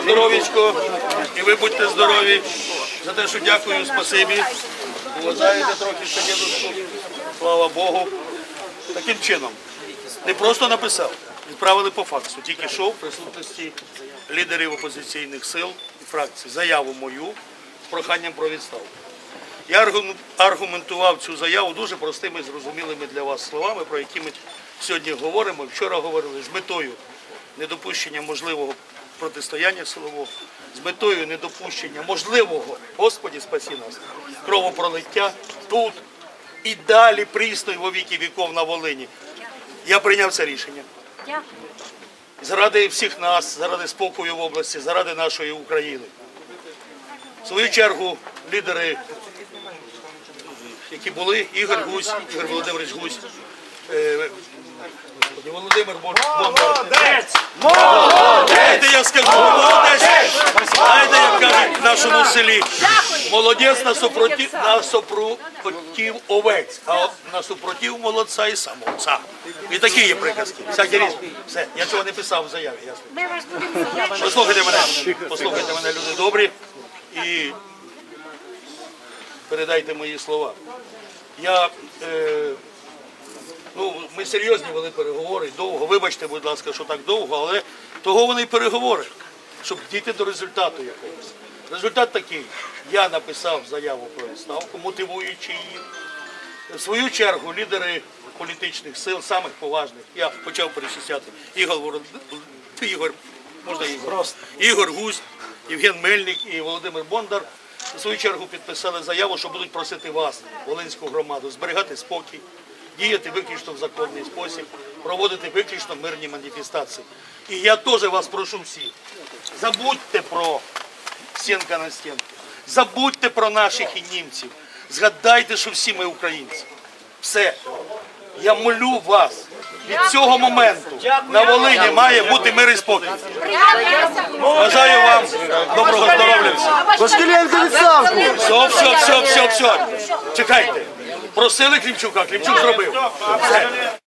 здоров'ячко, і ви будьте здорові. За те, що дякую, спасибі. Уважаєте трохи ще дідушку. Слава Богу. Таким чином, не просто написав, відправили по факсу. Тільки що в присутності лідерів опозиційних сил і фракцій заяву мою з проханням про відставку. Я аргументував цю заяву дуже простими, зрозумілими для вас словами, про які ми сьогодні говоримо. Вчора говорили з метою недопущення можливого протистояння силового, з метою недопущення можливого, Господі спасі нас, кровопролиття тут і далі прісно во віки віков на Волині. Я прийняв це рішення. Дякую. Заради всіх нас, заради спокою в області, заради нашої України. В свою чергу лідери, які були, Ігор Гусь, Ігор Володимирович Гусь, е, господи, Володимир Бондар. Знаєте, я скажу, молодець. Знаєте, як кажуть в нашому селі, молодець на супротив, на супротив овець, а на супротив молодця і самовця. І такі є приказки. Всякі різні. Все, я цього не писав в заяві, ясно. Послухайте мене, послухайте мене, люди добрі, і передайте мої слова. Я, е, ну, ми серйозні вели переговори, довго. Вибачте, будь ласка, що так довго, але того вони переговори, щоб дійти до результату якогось. Результат такий. Я написав заяву про відставку, мотивуючи її. В свою чергу лідери політичних сил, самих поважних, я почав перечисляти Ігор. Ігор, можна Ігор? Ігор Гусь, Євген Мельник і Володимир Бондар. В свою чергу підписали заяву, що будуть просити вас, Волинську громаду, зберігати спокій, діяти виключно в законний спосіб, проводити виключно мирні маніфестації. І я теж вас прошу всіх, забудьте про стінка на стінку. Забудьте про наших і німців. Згадайте, що всі ми українці. Все. Я молю вас. Від цього моменту на Волині має бути мир і спокій. Бажаю вам доброго здоров'я. Все, все, все, все, все. Чекайте. Просили Клімчука, Клімчук зробив. Все.